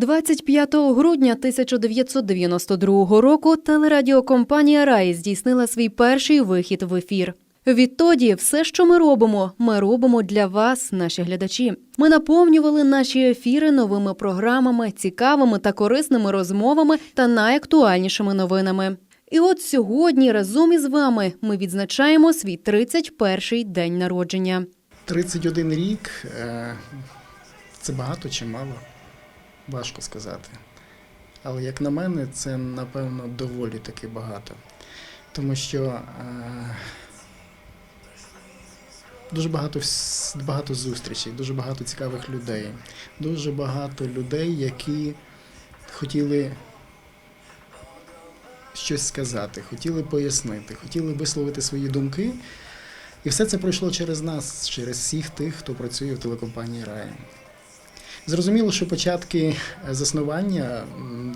25 грудня 1992 року телерадіокомпанія Рай здійснила свій перший вихід в ефір. Відтоді все, що ми робимо, ми робимо для вас, наші глядачі. Ми наповнювали наші ефіри новими програмами, цікавими та корисними розмовами та найактуальнішими новинами. І от сьогодні разом із вами ми відзначаємо свій 31-й день народження. 31 рік е, це багато чи мало? Важко сказати. Але як на мене, це напевно доволі таки багато. Тому що е, дуже багато, багато зустрічей, дуже багато цікавих людей, дуже багато людей, які хотіли щось сказати, хотіли пояснити, хотіли висловити свої думки. І все це пройшло через нас, через всіх тих, хто працює в телекомпанії Рай. Зрозуміло, що початки е, заснування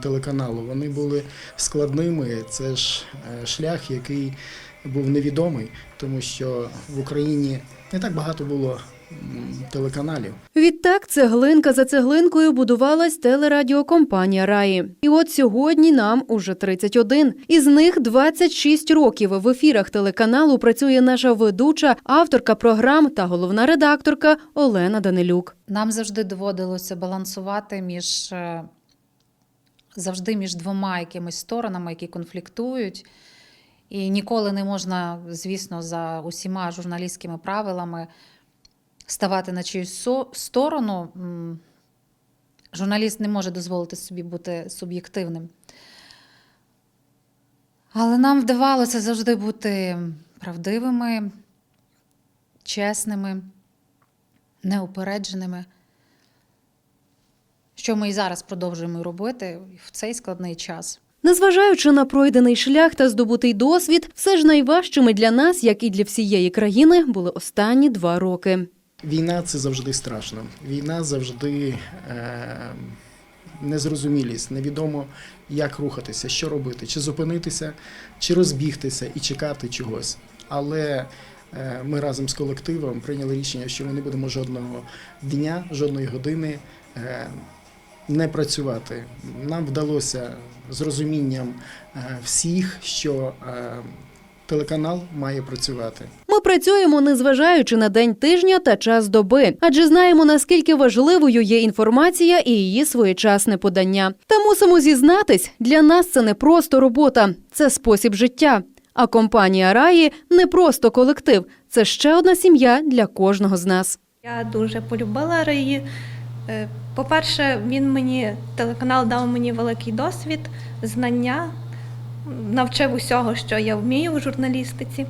телеканалу вони були складними. Це ж е, шлях, який був невідомий, тому що в Україні не так багато було телеканалів. Відтак, цеглинка за цеглинкою будувалась телерадіокомпанія Раї. І от сьогодні нам уже 31. Із них 26 років в ефірах телеканалу працює наша ведуча, авторка програм та головна редакторка Олена Данилюк. Нам завжди доводилося балансувати між е, завжди між двома якимись сторонами, які конфліктують. І ніколи не можна, звісно, за усіма журналістськими правилами ставати на чиюсь сторону. Журналіст не може дозволити собі бути суб'єктивним. Але нам вдавалося завжди бути правдивими, чесними, неупередженими. Що ми і зараз продовжуємо робити в цей складний час. Незважаючи на пройдений шлях та здобутий досвід, все ж найважчими для нас, як і для всієї країни, були останні два роки. Війна це завжди страшно. Війна завжди е, незрозумілість, невідомо, як рухатися, що робити, чи зупинитися, чи розбігтися і чекати чогось. Але е, ми разом з колективом прийняли рішення, що ми не будемо жодного дня, жодної години е, не працювати. Нам вдалося з розумінням е, всіх, що е, телеканал має працювати. Працюємо, незважаючи на день тижня та час доби, адже знаємо, наскільки важливою є інформація і її своєчасне подання. Та мусимо зізнатись, для нас це не просто робота, це спосіб життя. А компанія Раї не просто колектив, це ще одна сім'я для кожного з нас. Я дуже полюбила Раї. Е, По-перше, він мені телеканал дав мені великий досвід, знання, навчив усього, що я вмію в журналістиці.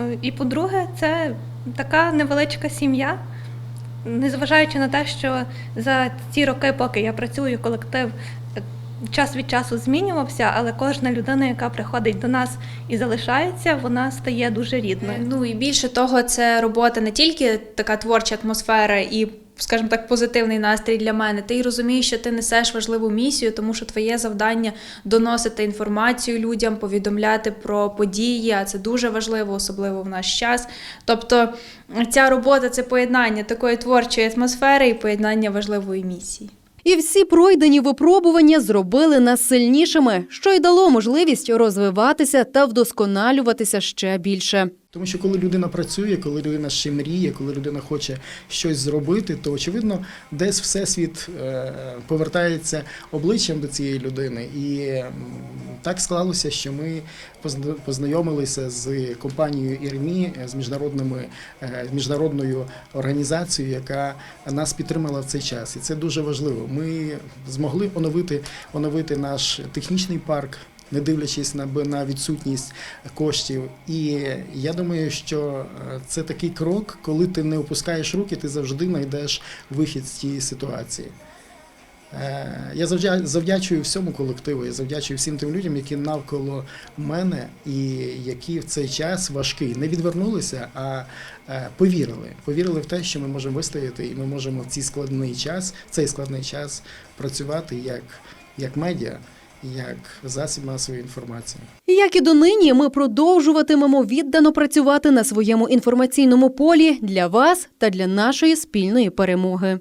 Е, І по-друге, це така невеличка сім'я. Незважаючи на те, що за ці роки, поки я працюю, колектив е, час від часу змінювався, але кожна людина, яка приходить до нас і залишається, вона стає дуже рідною. Ну і більше того, це робота не тільки така творча атмосфера і, скажімо так, позитивний настрій для мене. Ти розумієш, що ти несеш важливу місію, тому що твоє завдання доносити інформацію людям, повідомляти про події. А це дуже важливо, особливо в наш час. Тобто, ця робота це поєднання такої творчої атмосфери і поєднання важливої місії. І всі пройдені випробування зробили нас сильнішими, що й дало можливість розвиватися та вдосконалюватися ще більше. Тому що коли людина працює, коли людина ще мріє, коли людина хоче щось зробити, то очевидно десь всесвіт е, повертається обличчям до цієї людини. І так склалося, що ми позна- познайомилися з компанією ІРМІ, з міжнародними е, міжнародною організацією, яка нас підтримала в цей час. І це дуже важливо. Ми змогли оновити, оновити наш технічний парк не дивлячись на, на відсутність коштів. І я думаю, що е, це такий крок, коли ти не опускаєш руки, ти завжди знайдеш вихід з цієї ситуації. Е, Я завдя- завдячую всьому колективу, я завдячую всім тим людям, які навколо мене і які в цей час важкий не відвернулися, а е, повірили. Повірили в те, що ми можемо вистояти, і ми можемо в цей складний час, цей складний час працювати як, як медіа, як засіб масової інформації. Як і донині, ми продовжуватимемо віддано працювати на своєму інформаційному полі для вас та для нашої спільної перемоги.